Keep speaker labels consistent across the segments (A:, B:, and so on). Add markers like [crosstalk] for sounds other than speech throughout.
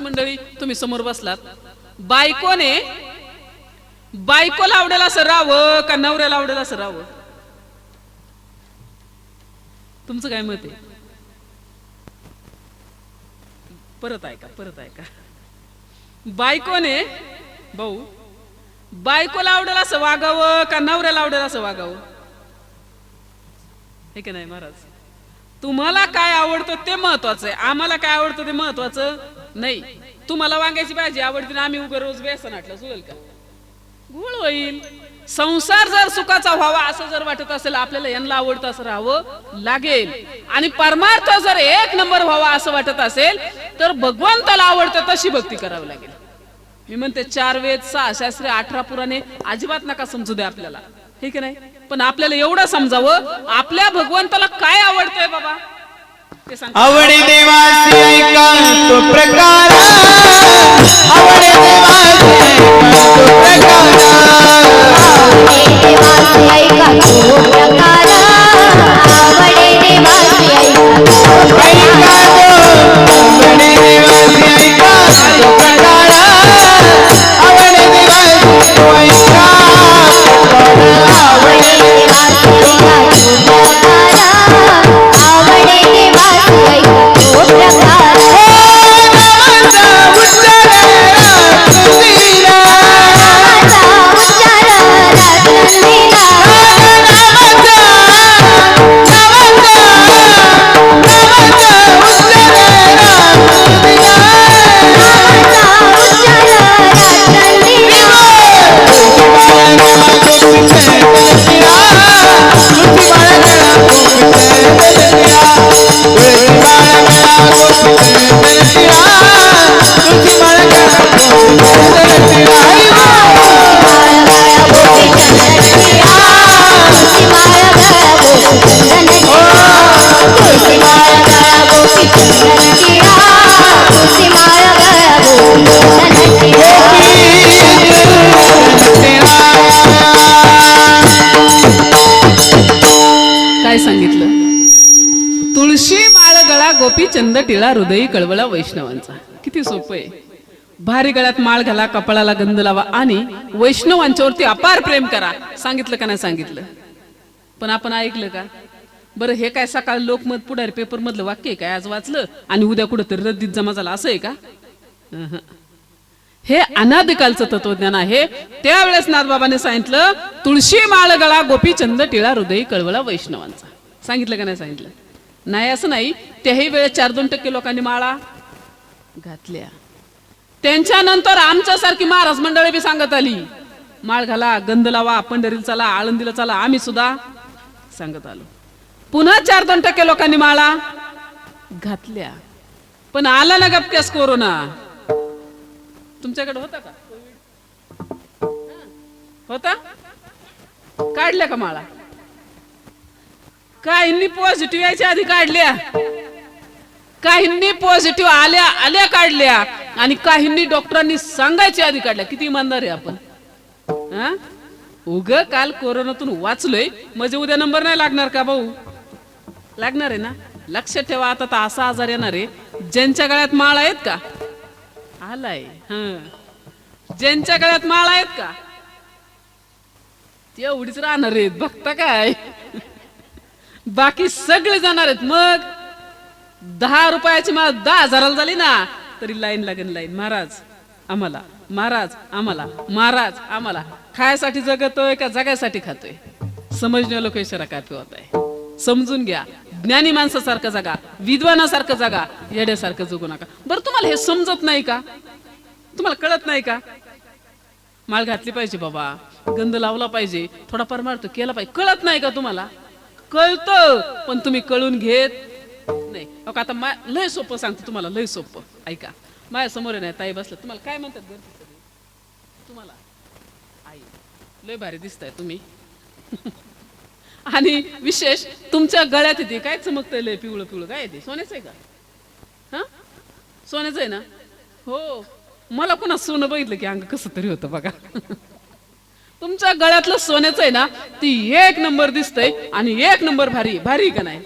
A: पुरुष मंडळी तुम्ही समोर बसलात. बायकोने बायकोला आवडेल असं राहावं का नवऱ्याला आवडेल असं राहावं तुमचं काय मत आहे? परत ऐका परत ऐका. बायकोने भाऊ बायकोला आवडेल असं वागावं का नवऱ्याला आवडेल असं वागावं? हे का नाही महाराज? तुम्हाला काय आवडतं ते महत्वाचं आहे. आम्हाला काय आवडतं ते महत्वाचं? नाही. तुम्हाला वांग्याची भाजी आवडते ना आम्ही उभं रोज बेसन आटलं सुरेल का? गुळ होईल संसार जर सुखाचा व्हावा असं जर वाटत असेल आपल्याला यांना आवडतं असं राहावं लागेल. आणि परमार्थ जर एक नंबर व्हावा असं वाटत असेल तर भगवंताला आवडतं तशी भक्ती करावी लागेल. मी म्हणते चार वेद सहा शास्त्रे अठरा पुराणे अजिबात नका समजू दे आपल्याला. ठीक आहे नाही? पण आपल्याला एवढं समजावं आपल्या भगवंताला काय आवडतंय बाबा?
B: आवडे देवासी ऐका तो प्रकार
A: गोपी चंद टिळा हृदयी कळवळा वैष्णवांचा. किती सोपं आहे. भारी गळ्यात माळ घाला कपाळाला गंध लावा आणि वैष्णवांच्यावरती अपार प्रेम करा. सांगितलं का नाही सांगितलं? पण आपण ऐकलं का? बरं हे काय सकाळ लोकमत पुढारी पेपर मधलं वाक्य आहे काय आज वाचलं आणि उद्या कुठंतरी रद्दीत जमा झाला असं आहे का? हे अनादिकालचं तत्वज्ञान आहे. त्यावेळेस नाथबाबाने सांगितलं तुळशी माळ गळा गोपी चंद टिळा हृदयी कळवळा वैष्णवांचा. सांगितलं का नाही सांगितलं? नाही असं नाही. त्याही वेळेस चार दोन टक्के लोकांनी माळा घातल्या. त्यांच्यानंतर आमच्यासारखी महाराज मंडळी बी सांगत आली माळ घाला गंध लावा पंढरीला चला आळंदीला चला आम्ही सुद्धा सांगत आलो. पुन्हा चार दोन टक्के लोकांनी माळा घातल्या. पण आला ना गपक्यास कोरोना. तुमच्याकडे होता का? होता? काढल्या का माळा? काहींनी पॉझिटिव्ह यायच्या आधी काढल्या. काहींनी पॉझिटिव्ह आल्या आल्या काढल्या. आणि काहींनी डॉक्टरांनी सांगायच्या आधी काढल्या. किती इमानदार आहे आपण. हा? उग काल कोरोनातून वाचलोय. म्हणजे उद्या नंबर नाही लागणार का भाऊ? लागणार आहे ना? लक्षात ठेवा आता तर असा आजार येणार आहे. ज्यांच्या गळ्यात माळ आहेत का? आलाय. हं. ज्यांच्या गळ्यात माळ आहेत का? ते एवढीच राहणार आहेत. बघता काय? बाकी सगळे जाणार आहेत. मग दहा रुपयाची मला दहा हजाराला झाली ना तरी लाईन लागेल लाईन. महाराज आम्हाला महाराज आम्हाला महाराज आम्हाला. खायसाठी जगतोय का जगायसाठी खातोय? समजण्या लोक इशारा काय पिवत आहे? समजून घ्या. ज्ञानी माणसासारखं जगा. विद्वानासारखं जगा. येड्यासारखं जगू नका. बरं तुम्हाला हे समजत नाही का? तुम्हाला कळत नाही का? माळ घातली पाहिजे बाबा. गंध लावला पाहिजे. थोडाफार मारतो केला पाहिजे. कळत नाही का तुम्हाला? कळतं पण तुम्ही कळून घेत नाही. अहो, आता मा लय सोपं सांगतो तुम्हाला लय सोपं. ऐका माझ्यासमोर नाही ताई बसलं तुम्हाला काय म्हणतात घरचे तुम्हाला. आई लय भारी दिसताय तुम्ही. [laughs] आणि विशेष तुमच्या गळ्यात येते. काय चमकतंय लय पिवळं पिवळं? काय येते? सोन्याचं आहे का? हा? सोन्याचं आहे ना? हो. मला कोणा सोनं बघितलं की अंग कसं तरी होतं बघा. [laughs] तुमच्या गळ्यातलं सोन्याचं आहे ना ती एक नंबर दिसतंय आणि एक नंबर भारी भारी का नाही?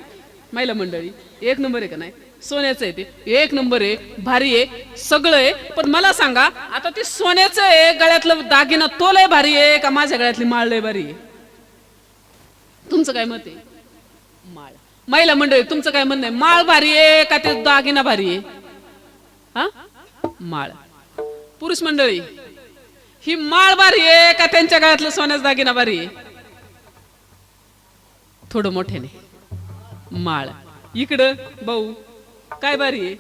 A: महिला मंडळी एक नंबर आहे का नाही? सोन्याचं आहे ते एक नंबर आहे भारी आहे सगळं आहे. पण मला सांगा आता ते सोन्याचं आहे गळ्यातलं दागिना तो लय भारी आहे का माझ्या गळ्यातली माळ लय भारी आहे? तुमचं काय मत आहे? माळ. महिला मंडळी तुमचं काय म्हणणं आहे? माळ भारी आहे का ते दागिना भारी आहे? हा? माळ. पुरुष मंडळी ही माळ भारी आहे का त्यांच्या गळ्यातलं सोन्याचा दागिना भारी आहे थोडं मोठ्याने माळ. इकडं भाऊ काय बारी आहे?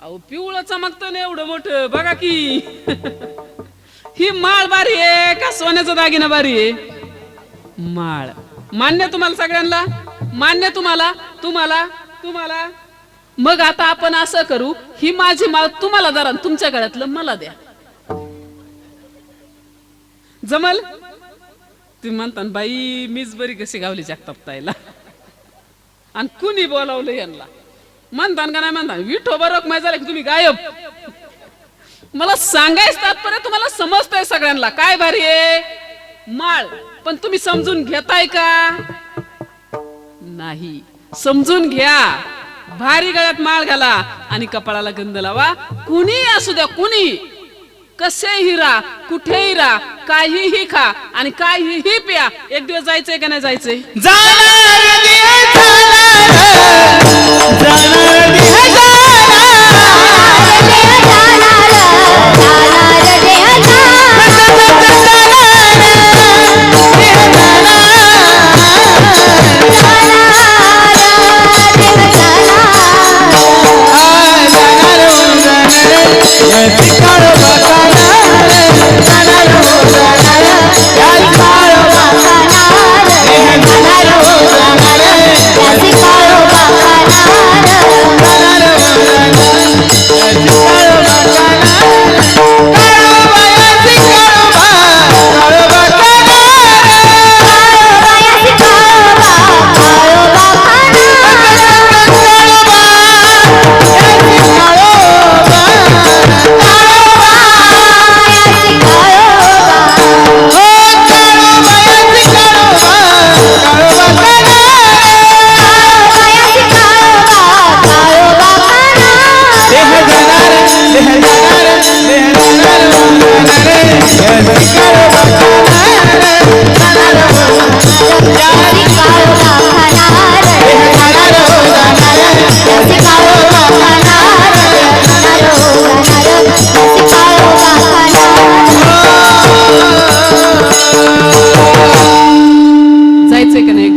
A: अहो पिवळं चमकतं ना एवढं मोठं. बघा की. ही माळ बारी आहे का सोन्याचा दागिना बारी आहे? माळ. मान्य तुम्हाला सगळ्यांना? मान्य तुम्हाला? तुम्हाला? तुम्हाला? मग आता आपण असं करू ही माझी माळ तुम्हाला जरा तुमच्या गळ्यातलं मला द्या. जमल? तुम्ही म्हणता बाई मीच बरी कशी गावली जगताप ताईला. आणि कुणी बोलावलं यांना? म्हणतान का नाही म्हणता विठोबा रोखमाय झालं की तुम्ही गायब. मला सांगायचं तात्पर्य तुम्हाला समजतंय सगळ्यांना. काय भारी आहे? माळ. पण तुम्ही समजून घेताय का? नाही. समजून घ्या. भारी गळ्यात माळ घाला आणि कपाळाला गंध लावा. कुणी असू द्या कुणी. कसेही राहा कुठेही राहा. काहीही खा आणि काहीही प्या. एक दिवस जायचंय का नाही जायचंय?
B: जाणार! जाणार